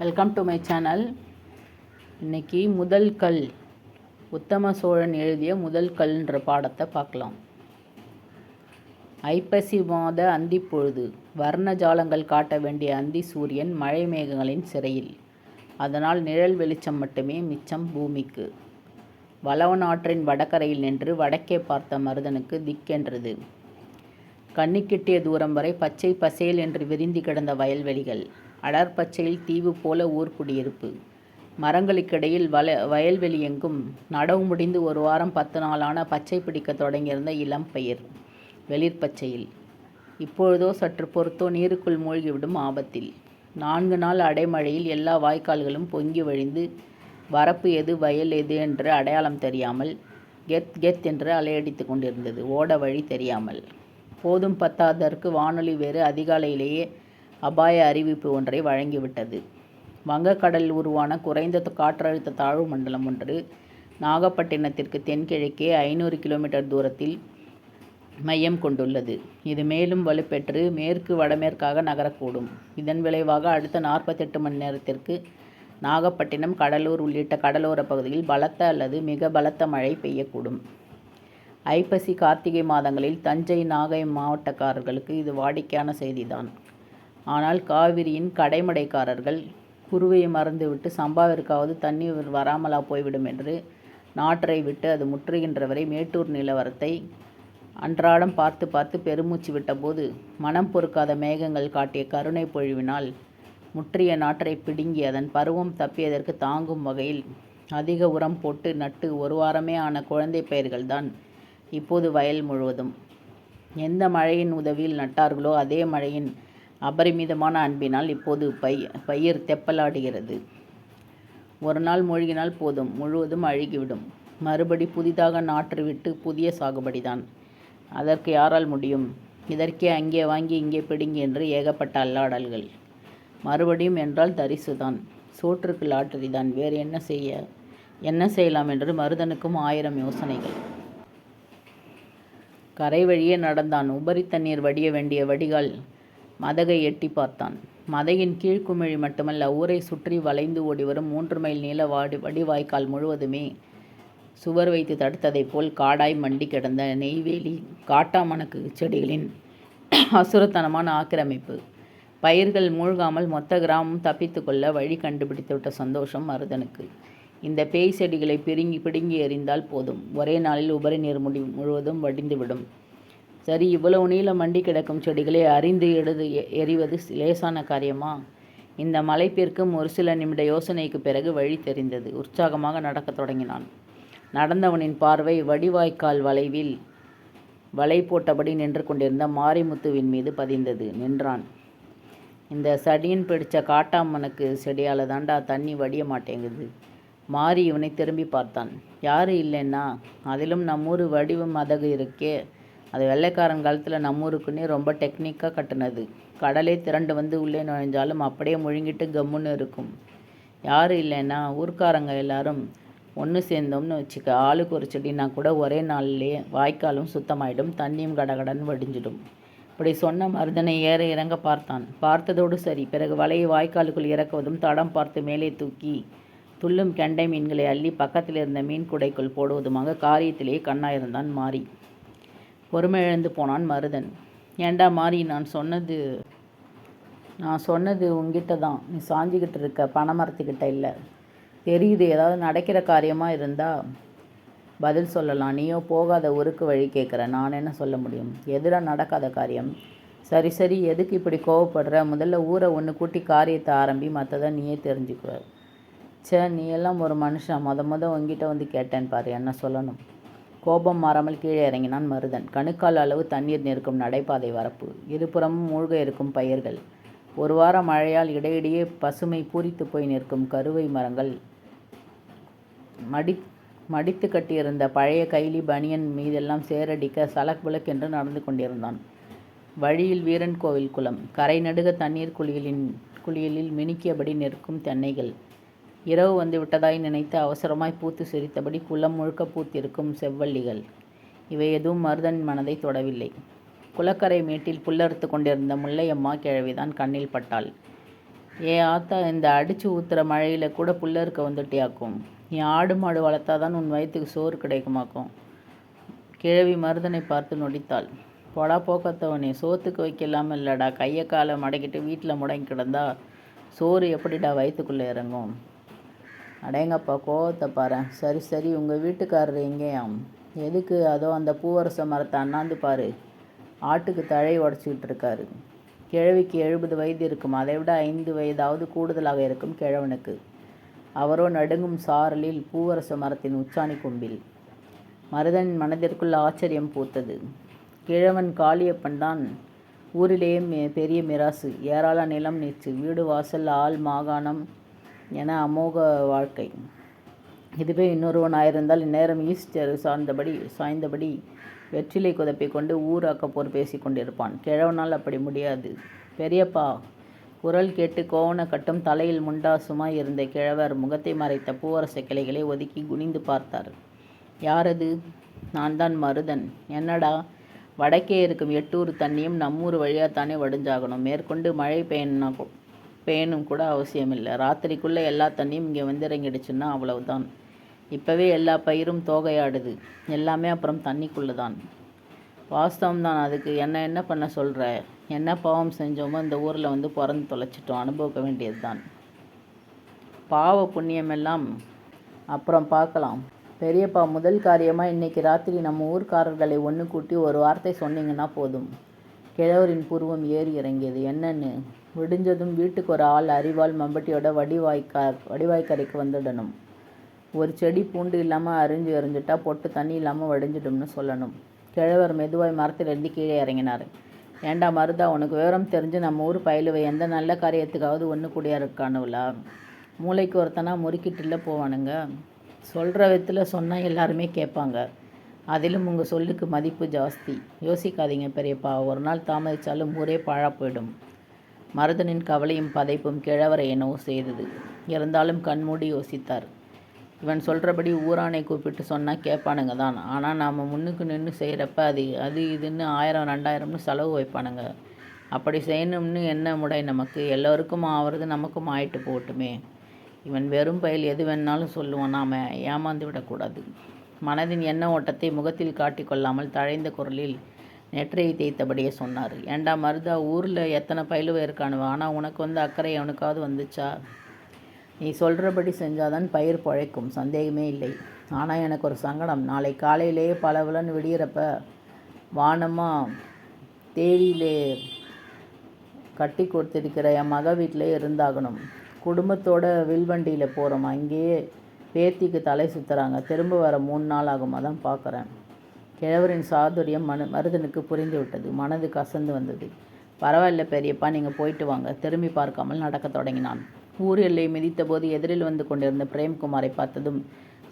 Welcome to my channel இன்னைக்கு முதல் கல் உத்தம சோழன் எழுதிய முதல் கல்ன்ற பாடத்தை பார்க்கலாம். ஐப்பசி மாத அந்திப்பொழுது வர்ண ஜாலங்கள் காட்ட வேண்டிய அந்தி சூரியன் மழை மேகங்களின் சிறையில். அதனால் நிழல் வெளிச்சம் மட்டுமே மிச்சம் பூமிக்கு. வளவநாற்றின் வடக்கரையில் வடகரையில் நின்று வடக்கே பார்த்த மருதனுக்கு திக்கென்றது. கண்ணிக்கிட்டிய தூரம் வரை பச்சை பசேல் என்று விரிந்து கிடந்த வயல்வெளிகள். அடர்பச்சையில் தீவு போல ஊர் குடியிருப்பு. மரங்களுக்கிடையில் வல வயல்வெளி எங்கும். நடவு முடிந்து ஒரு வாரம் பத்து நாளான பச்சை பிடிக்க தொடங்கியிருந்த இளம் பயிர் வெளிர்பச்சையில். இப்பொழுதோ சற்று பொறுத்தோ நீருக்குள் மூழ்கிவிடும் ஆபத்தில். நான்கு நாள் அடைமழையில் எல்லா வாய்க்கால்களும் பொங்கி வழிந்து வரப்பு எது வயல் எது? என்று அடையாளம் தெரியாமல் கெத் கெத் என்று அலையடித்து கொண்டிருந்தது. ஓட வழி தெரியாமல். போதும் பத்தாததற்கு வானொலி வேறு அதிகாலையிலேயே அபாய அறிவிப்பு ஒன்றை வழங்கிவிட்டது. வங்கக்கடலில் உருவான குறைந்த காற்றழுத்த தாழ்வு மண்டலம் ஒன்று நாகப்பட்டினத்திற்கு தென்கிழக்கே ஐநூறு கிலோமீட்டர் தூரத்தில் மையம் கொண்டுள்ளது. இது மேலும் வலுப்பெற்று மேற்கு வடமேற்காக நகரக்கூடும். இதன் விளைவாக அடுத்த நாற்பத்தெட்டு மணி நேரத்திற்கு நாகப்பட்டினம் கடலூர் உள்ளிட்ட கடலோர பகுதியில் பலத்த அல்லது மிக பலத்த மழை பெய்யக்கூடும். ஐப்பசி கார்த்திகை மாதங்களில் தஞ்சை நாகை மாவட்டக்காரர்களுக்கு இது வாடிக்கையான செய்திதான். ஆனால் காவிரியின் கடைமடைக்காரர்கள் குருவையை மறந்துவிட்டு சம்பாவிற்காவது தண்ணீர் வராமலா போய்விடும் என்று நாற்றை விட்டு அது முற்றுகின்றவரை மேட்டூர் நிலவரத்தை அன்றாடம் பார்த்து பார்த்து பெருமூச்சு விட்டபோது மனம் பொறுக்காத மேகங்கள் காட்டிய கருணை பொழிவினால் முற்றிய நாற்றை பிடுங்கி அதன் பருவம் தப்பியதற்கு தாங்கும் வகையில் அதிக உரம் போட்டு நட்டு ஒரு வாரமே ஆன குழந்தை பயிர்கள்தான் இப்போது வயல் முழுவதும். எந்த மழையின் உதவியில் நட்டார்களோ அதே மழையின் அபரிமிதமான அன்பினால் இப்போது பை பயிர் தெப்பலாடுகிறது. ஒரு நாள் மூழ்கினால் போதும் முழுவதும் அழுகிவிடும். மறுபடி புதிதாக நாற்று விட்டு புதிய சாகுபடிதான். அதற்கு யாரால் முடியும்? இதற்கே அங்கே வாங்கி இங்கே பிடுங்கி என்று ஏகப்பட்ட அல்லாடல்கள். மறுபடியும் என்றால் தரிசுதான். சோற்றுக்கு லாட்டரிதான். வேறு என்ன செய்ய என்ன செய்யலாம் என்று மருதனுக்கும் ஆயிரம் யோசனைகள். கரை வழியே நடந்தான். உபரி தண்ணீர் வடிய வேண்டிய வடிகால் மதகை எட்டி பார்த்தான். மதையின் கீழ்க்குமிழி மட்டுமல்ல ஊரை சுற்றி வளைந்து ஓடிவரும் மூன்று மைல் நீள வாடி வடிவாய்க்கால் முழுவதுமே சுவர் வைத்து தடுத்ததைப் போல் காடாய் மண்டி கிடந்த நெய்வேலி காட்டாமணக்கு செடிகளின் அசுரத்தனமான ஆக்கிரமிப்பு. பயிர்கள் மூழ்காமல் மொத்த கிராமம் தப்பித்து கொள்ள வழி கண்டுபிடித்து விட்ட சந்தோஷம் மருதனுக்கு. இந்த பேய் செடிகளை பிடுங்கி பிடுங்கி எறிந்தால் போதும். ஒரே நாளில் உபரி நீர் முடி முழுவதும் வடிந்துவிடும். சரி இவ்வளவு நீளம் மண்டி கிடக்கும் செடிகளை அறிந்து எடுது எறிவது லேசான காரியமா? இந்த மலைப்பிற்கும் ஒரு சில நிமிட யோசனைக்கு பிறகு வழி தெரிந்தது. உற்சாகமாக நடக்கத் தொடங்கினான். நடந்தவனின் பார்வை வடிவாய்க்கால் வளைவில் வலை போட்டபடி நின்று கொண்டிருந்த மாரிமுத்துவின் மீது பதிந்தது. நின்றான். இந்த சடியின் பிடிச்ச காட்டாமனுக்கு செடியால் தாண்டா தண்ணி வடிய மாட்டேங்குது. மாறி இவனை திரும்பி பார்த்தான். யாரு இல்லைன்னா அதிலும் நம்மூர் வடிவம் மதகு இருக்கே. அது வெள்ளைக்காரன் காலத்தில் நம்மூருக்குன்னே ரொம்ப டெக்னிக்காக கட்டினது. கடலே திரண்டு வந்து உள்ளே நுழைஞ்சாலும் அப்படியே முழுங்கிட்டு கம்முன்னு இருக்கும். யாரும் இல்லைன்னா ஊர்க்காரங்க எல்லாரும் ஒன்று சேர்ந்தோம்னு வச்சுக்க ஆளுக்கு ஒரு செடினா கூட ஒரே நாள்லேயே வாய்க்காலும் சுத்தமாயிடும் தண்ணியும் கடகடன் வடிஞ்சிடும். இப்படி சொன்ன மருதனை ஏற இறங்க பார்த்தான். பார்த்ததோடு சரி பிறகு வலையை வாய்க்காலுக்குள் இறக்குவதும் தடம் பார்த்து மேலே தூக்கி துள்ளும் கெண்டை மீன்களை அள்ளி பக்கத்தில் இருந்த மீன் குடைக்குள் போடுவதுமாக காரியத்திலேயே கண்ணாயிருந்தான் மாறி. பொறுமை இழந்து போனான் மருதன். ஏண்டா மாறி நான் சொன்னது நான் சொன்னது உங்ககிட்ட தான். நீ சாஞ்சிக்கிட்டு இருக்க பனைமரத்துக்கிட்ட இல்லை. தெரியுது ஏதாவது நடக்கிற காரியமாக இருந்தால் பதில் சொல்லலாம். நீயோ போகாத ஊருக்கு வழி கேட்குற நான் என்ன சொல்ல முடியும்? எதிராக நடக்காத காரியம். சரி சரி எதுக்கு இப்படி கோவப்படுற? முதல்ல ஊரை ஒன்று கூட்டி காரியத்தை ஆரம்பி மற்றதை நீயே தெரிஞ்சுக்குவ. சே நீ எல்லாம் ஒரு மனுஷன். மொத மொதல் உங்ககிட்ட வந்து கேட்டேன் பாரு என்ன சொல்லணும்? கோபம் மாறாமல் கீழே இறங்கினான் மருதன். கணுக்கால் அளவு தண்ணீர் நிற்கும் நடைபாதை வரப்பு. இருபுறமும் மூழ்க இருக்கும் பயிர்கள். ஒரு வார மழையால் இடையிடையே பசுமை பூரித்து போய் நிற்கும் கருவை மரங்கள். மடி மடித்து கட்டியிருந்த பழைய கைலி பனியன் மீதெல்லாம் சேரடிக்க சலக் புலக் என்று நடந்து கொண்டிருந்தான். வழியில் வீரன் கோவில் குளம். கரை நடுக தண்ணீர் குளியலின் குளியலில் மினுக்கியபடி நிற்கும் தென்னைகள். இரவு வந்து விட்டதாய் நினைத்து அவசரமாய் பூத்து சிரித்தபடி குளம் முழுக்க பூத்திருக்கும் செவ்வள்ளிகள். இவை எதுவும் மருதன் மனதை தொடவில்லை. குளக்கரை மேட்டில் புல்லறுத்து கொண்டிருந்த முல்லையம்மா கிழவிதான் கண்ணில் பட்டாள். ஏ ஆத்தா இந்த அடிச்சு ஊத்துற மழையில் கூட புல்லறுக்க வந்துட்டியாக்கும்? நீ ஆடு மாடு வளர்த்தாதான் உன் வயிற்றுக்கு சோறு கிடைக்குமாக்கும்? கிழவி மருதனை பார்த்து நொடித்தாள். பொடா போக்கத்தவனே சோத்துக்கு வைக்கலாமல் இல்லடா கையை காலை மடக்கிட்டு வீட்டில் முடங்கி கிடந்தா சோறு எப்படிடா வயிற்றுக்குள்ளே இறங்கும்? அடேங்கப்பா கோவத்தை பாரு. சரி சரி உங்கள் வீட்டுக்காரர் எங்கேயாம்? எதுக்கு? அதோ அந்த பூவரச மரத்தை அண்ணாந்து பாரு. ஆட்டுக்கு தழை உடச்சிக்கிட்டு இருக்காரு. கிழவிக்கு எழுபது வயது இருக்கும். அதை விட ஐந்து வயதாவது கூடுதலாக இருக்கும் கிழவனுக்கு. அவரோ நடுங்கும் சாரலில் பூவரச மரத்தின் உச்சாணி கொம்பில். மருதன் மனதிற்குள் ஆச்சரியம் பூத்தது. கிழவன் காளியப்பன் தான் ஊரிலேயே பெரிய மிராசு. ஏராள நிலம் நீச்சு. வீடு வாசல் ஆள் மாகாணம் என அமோக வாழ்க்கை. இதுவே இன்னொருவனாயிருந்தால் இந்நேரம் ஈஸ்டர் சார்ந்தபடி சாய்ந்தபடி வெற்றிலை குதப்பை கொண்டு ஊர் அக்கப்போர் பேசி கொண்டிருப்பான். கிழவனால் அப்படி முடியாது. பெரியப்பா குரல் கேட்டு கோவண கட்டும் தலையில் முண்டாசுமாய் இருந்த கிழவர் முகத்தை மறைத்த பூவரச கிளைகளை ஒதுக்கி குனிந்து பார்த்தார். யாரது? நான் தான் மருதன். என்னடா? வடக்கே இருக்கும் எட்டூர் தண்ணியும் நம்மூர் வழியாத்தானே வடிஞ்சாகணும். மேற்கொண்டு மழை பெய்யணும்னா பேனும் கூட அவசியம் இல்லை ராத்திரிக்குள்ளே எல்லா தண்ணியும் இங்கே வந்து இறங்கிடுச்சுன்னா அவ்வளவுதான். இப்போவே எல்லா பயிரும் தோகையாடுது. எல்லாமே அப்புறம் தண்ணிக்குள்ளே தான். வாஸ்தவம் தான் அதுக்கு என்ன என்ன பண்ண சொல்கிற என்ன பாவம் செஞ்சோமோ இந்த ஊரில் வந்து பிறந்து தொலைச்சிட்டோம். அனுபவிக்க வேண்டியது தான் பாவ புண்ணியமெல்லாம் அப்புறம் பார்க்கலாம். பெரியப்பா முதல் காரியமாக இன்னைக்கு ராத்திரி நம்ம ஊர்க்காரர்களை ஒன்று கூட்டி ஒரு வார்த்தை சொன்னீங்கன்னா போதும். கிழவரின் பூர்வம் ஏறி இறங்கியது. என்னன்னு? விடிஞ்சதும் வீட்டுக்கு ஒரு ஆள் அறிவால் மம்பட்டியோட வடிவாய்க்கா வடிவாய்க்கரைக்கு வந்துடணும். ஒரு செடி பூண்டு இல்லாமல் அரிஞ்சு எறிஞ்சிட்டா பொட்டு தண்ணி இல்லாமல் வடிஞ்சிடும்னு சொல்லணும். கிழவர் மெதுவாய் மரத்திலிருந்து கீழே இறங்கினார். ஏண்டா மருதா உனக்கு விவரம் தெரிஞ்சு நம்ம ஊர் பயிலுவை எந்த நல்ல காரியத்துக்காவது ஒன்று கூடியா மூளைக்கு ஒருத்தனா முறுக்கிட்டுல போவானுங்க. சொல்கிற விதத்தில் சொன்னால் எல்லாருமே கேட்பாங்க அதிலும் உங்கள் சொல்லுக்கு மதிப்பு ஜாஸ்தி. யோசிக்காதீங்க பெரியப்பா. ஒரு நாள் தாமதித்தாலும் ஊரே பாழா போயிடும். மருதனின் கவலையும் பதைப்பும் கிழவரை என்னவோ செய்தது. இருந்தாலும் கண்மூடி யோசித்தார். இவன் சொல்கிறபடி ஊரானை கூப்பிட்டு சொன்னால் கேட்பானுங்க தான். ஆனால் நாம் முன்னுக்கு நின்று செய்கிறப்ப அது அது இதுன்னு ஆயிரம் ரெண்டாயிரம்னு செலவு வைப்பானுங்க. அப்படி செய்யணும்னு என்ன முடை நமக்கு எல்லோருக்கும் ஆவறது நமக்கும் ஆயிட்டு போகட்டுமே. இவன் வெறும் பயில் எது வேணாலும் சொல்லுவான். நாம் ஏமாந்து விடக்கூடாது. மனதின் எண்ண ஓட்டத்தை முகத்தில் காட்டிக்கொள்ளாமல் தழைந்த குரலில் நெற்றையை தேய்த்தபடியே சொன்னார். ஏண்டா மருதா ஊரில் எத்தனை பயிலுவ இருக்கானுவ? ஆனால் உனக்கு வந்து அக்கறை அவனுக்காவது வந்துச்சா? நீ சொல்கிறபடி செஞ்சாதான் பயிர் பழைக்கும். சந்தேகமே இல்லை. ஆனால் எனக்கு ஒரு சங்கடம். நாளை காலையிலேயே பலவலன்னு விடியிறப்ப வானமாக தேவியிலே கட்டி கொடுத்திருக்கிற என் மக வீட்டிலே இருந்தாகணும். குடும்பத்தோட வில்வண்டியில் போகிறோம் அங்கேயே பேத்திக்கு தலை சுற்றுறாங்க திரும்ப வர மூணு நாள் ஆகும் அதான் பார்க்குறேன். கிழவரின் சாதுரியம் மனு மருதனுக்கு புரிந்து விட்டது மனது கசந்து வந்தது. பரவாயில்ல பெரியப்பா நீங்கள் போயிட்டு வாங்க. திரும்பி பார்க்காமல் நடக்கத் தொடங்கினான். ஊர் எல்லை மிதித்தபோது எதிரில் வந்து கொண்டிருந்த பிரேம்குமாரை பார்த்ததும்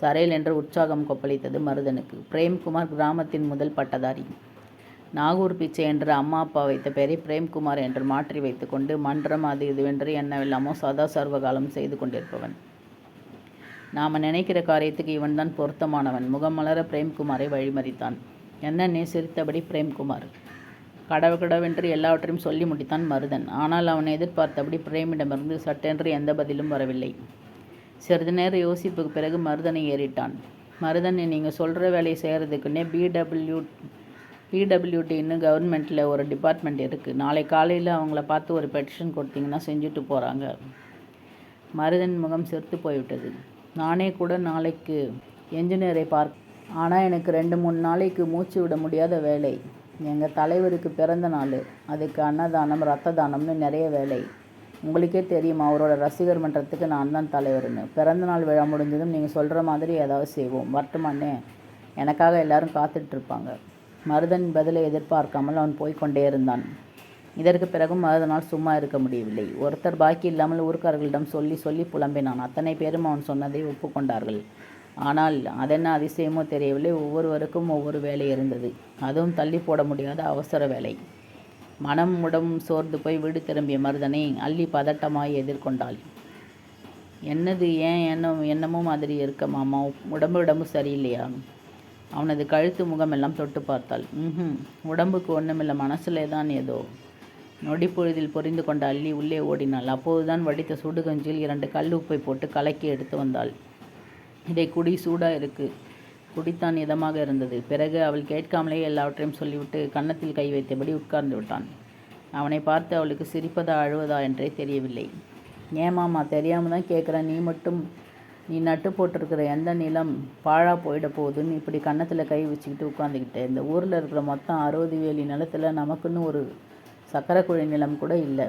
சரையல் என்று உற்சாகம் கொப்பளித்தது மருதனுக்கு. பிரேம்குமார் கிராமத்தின் முதல் பட்டதாரி. நாகூர் பிச்சை என்று அம்மா அப்பா வைத்த பெயரை பிரேம்குமார் என்று மாற்றி வைத்துக்கொண்டு மன்றம் அது இதுவென்று என்னவெல்லாமோ சதா சர்வகாலம் செய்து கொண்டிருப்பவன். நாம் நினைக்கிற காரியத்துக்கு இவன்தான் பொருத்தமானவன். முகமலர பிரேம்குமாரை வழிமறித்தான். என்னன்னே சிரித்தபடி பிரேம்குமார்? கடவுகடவென்று எல்லாவற்றையும் சொல்லி முடித்தான் மருதன். ஆனால் அவனை எதிர்பார்த்தபடி பிரேமிடமிருந்து சட்டென்று எந்த பதிலும் வரவில்லை. சிறிது நேர யோசிப்புக்கு பிறகு மருதனை ஏறிட்டான். மருதனை நீங்கள் சொல்கிற வேலையை செய்கிறதுக்குன்னே பிடபிள்யூ பிடபிள்யூடின்னு கவர்மெண்ட்டில் ஒரு டிபார்ட்மெண்ட் இருக்குது நாளை காலையில் அவங்கள பார்த்து ஒரு பெட்டிஷன் கொடுத்தீங்கன்னா செஞ்சுட்டு போகிறாங்க மருதன் முகம் செத்து போய்விட்டது. நானே கூட நாளைக்கு என்ஜினியரை பார்க்க ஆனால் எனக்கு ரெண்டு மூணு நாளைக்கு மூச்சு விட முடியாத வேலை. எங்கள் தலைவருக்கு பிறந்த நாள். அதுக்கு அன்னதானம் ரத்த தானம்னு நிறைய வேலை. உங்களுக்கே தெரியும் அவரோட ரசிகர் மன்றத்துக்கு நான் தான் தலைவர்னு. பிறந்தநாள் விழா முடிஞ்சதும் நீங்கள் சொல்கிற மாதிரி ஏதாவது செய்வோம். வரட்டுமானே எனக்காக எல்லாரும் காத்துட்ருப்பாங்க மருதன் பதிலை எதிர்பார்க்காமல் அவன் போய்க்கொண்டே இருந்தான். இதற்கு பிறகும் அதனால் சும்மா இருக்க முடியவில்லை. ஒருத்தர் பாக்கி இல்லாமல் ஊர்க்காரர்களிடம் சொல்லி சொல்லி புலம்பினான். அத்தனை பேரும் அவன் சொன்னதை ஒப்புக்கொண்டார்கள். ஆனால் அதென்ன அதிசயமோ தெரியவில்லை. ஒவ்வொருவருக்கும் ஒவ்வொரு வேலை இருந்தது. அதுவும் தள்ளி போட முடியாத அவசர வேலை. மனம் உடம்பும் சோர்ந்து போய் வீடு திரும்பிய மருதனை அள்ளி பதட்டமாய் எதிர்கொண்டாள். என்னது? ஏன் என்ன என்னமோ மாதிரி இருக்க மாமா? உடம்பு உடம்பு சரியில்லையா? அவனது கழுத்து முகமெல்லாம் தொட்டு பார்த்தாள். ம் உடம்புக்கு ஒன்றுமில்லை மனசுலே தான் ஏதோ நொடிப்பொழுதில் பொரிந்து கொண்ட அள்ளி உள்ளே ஓடினாள். அப்போதுதான் வடித்த சுடுகஞ்சில் இரண்டு கல் உப்பை போட்டு கலக்கி எடுத்து வந்தாள். இதை குடி சூடா இருக்கு. குடித்தான் இதமாக இருந்தது. பிறகு அவள் கேட்காமலே எல்லாவற்றையும் சொல்லிவிட்டு கன்னத்தில் கை வைத்தபடி உட்கார்ந்து விட்டான். அவனை பார்த்து அவளுக்கு சிரிப்பதா அழுவதா என்றே தெரியவில்லை. ஏமாமா தெரியாமல் தான் கேட்குறேன் நீ மட்டும் நீ நட்டு போட்டிருக்கிற எந்த நிலம் பாழாக போயிட போகுதுன்னு இப்படி கன்னத்தில் கை வச்சுக்கிட்டு உட்காந்துக்கிட்டு இந்த ஊரில் இருக்கிற மொத்தம் அறுபது வேலி நிலத்தில் நமக்குன்னு ஒரு சக்கரை குழி நிலம் கூட இல்லை.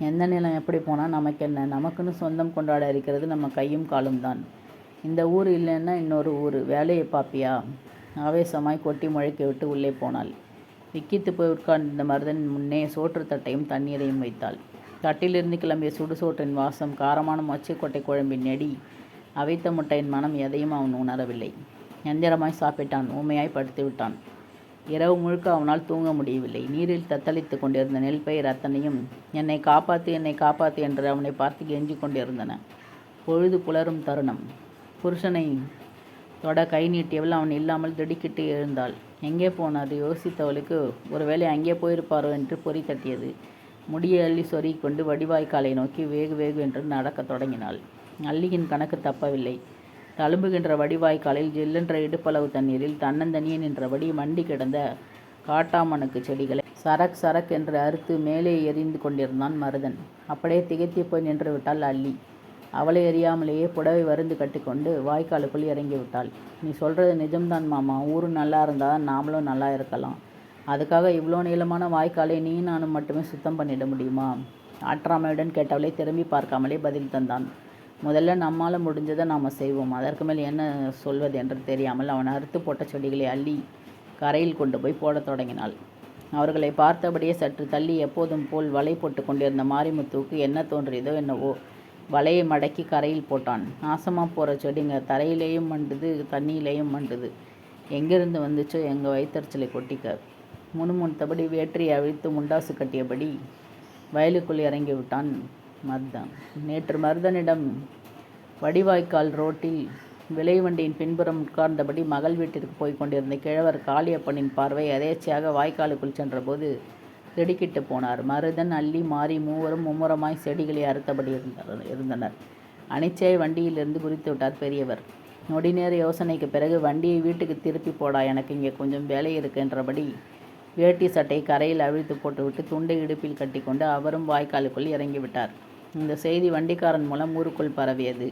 எந்த நிலம் எப்படி போனால் நமக்கு என்ன? நமக்குன்னு சொந்தம் கொண்டாட இருக்கிறது நம்ம கையும் காலும் தான். இந்த ஊர் இல்லைன்னா இன்னொரு ஊர். வேலையை பார்ப்பியா ஆவேசமாய் கொட்டி முழைக்க விட்டு உள்ளே போனாள். விக்கித்து போய் உட்கார்ந்த மருதன் முன்னே சோற்று தட்டையும் தண்ணீரையும் வைத்தாள். தட்டிலிருந்து கிளம்பிய சுடுசோற்றின் வாசம் காரமான மொச்சைக்கொட்டை குழம்பின் நெடி அவித்த முட்டையின் மனம் எதையும் அவன் உணரவில்லை. எந்திரமாய் சாப்பிட்டான். ஊமையாய் படுத்து விட்டான். இரவு முழுக்க அவனால் தூங்க முடியவில்லை. நீரில் தத்தளித்து கொண்டிருந்த நெல் பயிர் அத்தனையும் என்னை காப்பாற்று என்னை காப்பாற்று என்று அவனை பார்த்து கெஞ்சி கொண்டிருந்தன. பொழுது புலரும் தருணம். புருஷனை தொட கை நீட்டியவள் அவன் இல்லாமல் திடுக்கிட்டு எழுந்தாள். எங்கே போனார்? யோசித்தவளுக்கு ஒருவேளை அங்கே போயிருப்பாரோ என்று பொறி தட்டியது. முடியை அள்ளி சொருகிக் கொண்டு வடிவாய்க்காலை நோக்கி வேகு வேகு என்று நடக்கத் தொடங்கினாள். அள்ளியின் கணக்கு தப்பவில்லை. தழும்புகின்ற வடிவாய்க்காலில் ஜில்லென்ற இடுப்பளவு தண்ணீரில் தன்னந்தனியே நின்றபடி மண்டி கிடந்த காட்டாமணுக்கு செடிகளை சரக் சரக் என்று அறுத்து மேலே எறிந்து கொண்டிருந்தான் மருதன். அப்படியே திகைத்து போய் நின்று விட்டாள் அள்ளி அவளை அறியாமலேயே புடவை வருந்து கட்டிக்கொண்டு வாய்க்காலுக்குள் இறங்கி விட்டாள் நீ சொல்கிறது நிஜம்தான் மாமா. ஊர் நல்லா இருந்தால் நாமளும் நல்லா இருக்கலாம். அதுக்காக இவ்வளோ நீளமான வாய்க்காலை நீ நானும் மட்டுமே சுத்தம் பண்ணிட முடியுமா? ஆற்றாமையுடன் கேட்டவளை திரும்பி பார்க்காமலே பதில் தந்தான். முதல்ல நம்மால் முடிஞ்சதை நாம் செய்வோம். அதற்கு மேல் என்ன சொல்வது என்று தெரியாமல் அவன் அறுத்து போட்ட செடிகளை அள்ளி கரையில் கொண்டு போய் போடத் தொடங்கினாள். அவர்களை பார்த்தபடியே சற்று தள்ளி எப்போதும் போல் வலை போட்டு கொண்டிருந்த மாரிமுத்துவுக்கு என்ன தோன்றியதோ என்னவோ வலையை மடக்கி கரையில் போட்டான். நாசமாக போகிற செடிங்க தரையிலேயும் மண்டுது தண்ணியிலேயும் மண்டுது. எங்கிருந்து வந்துச்சோ எங்கள் வயிற்றுச்சலை கொட்டிக்க. முணுமுணுத்தபடி வேற்றியை அவிழ்த்து முண்டாசு கட்டியபடி வயலுக்குள் இறங்கி விட்டான். மருதன் நேற்று மருதனிடம் வடிவாய்க்கால் ரோட்டில் விலைவண்டியின் பின்புறம் உட்கார்ந்தபடி மகள் வீட்டிற்கு போய் கொண்டிருந்த கிழவர் காளியப்பனின் பார்வை எதேச்சையாக வாய்க்காலுக்குள் சென்றபோது திடுக்கிட்டு போனார். மருதன் அள்ளி மாறி மூவரும் மும்முரமாய் செடிகளை அறுத்தபடி இருந்தனர் இருந்தனர். அனிச்சை வண்டியிலிருந்து குறித்து விட்டார் பெரியவர். நொடிநேர யோசனைக்கு பிறகு வண்டியை வீட்டுக்கு திருப்பி போடா எனக்கு இங்கே கொஞ்சம் வேலை இருக்குன்றபடி வேட்டி சட்டை கரையில் அவிழ்த்து போட்டுவிட்டு துண்டை இடுப்பில் கட்டிக்கொண்டு அவரும் வாய்க்காலுக்குள் இறங்கிவிட்டார். இந்த செய்தி வண்டிக்காரன் மூலம் ஊருக்குள் பரவியது.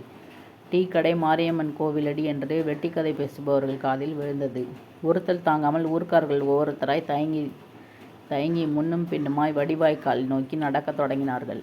டீ கடை மாரியம்மன் கோவிலடி என்று வெட்டிக்கதை பேசுபவர்கள் காதில் விழுந்தது. உறுத்தல் தாங்காமல் ஊர்க்கார்கள் ஒவ்வொருத்தராய் தயங்கி தயங்கி முன்னும் பின்னுமாய் வடிவாய்க்கால் நோக்கி நடக்கத் தொடங்கினார்கள்.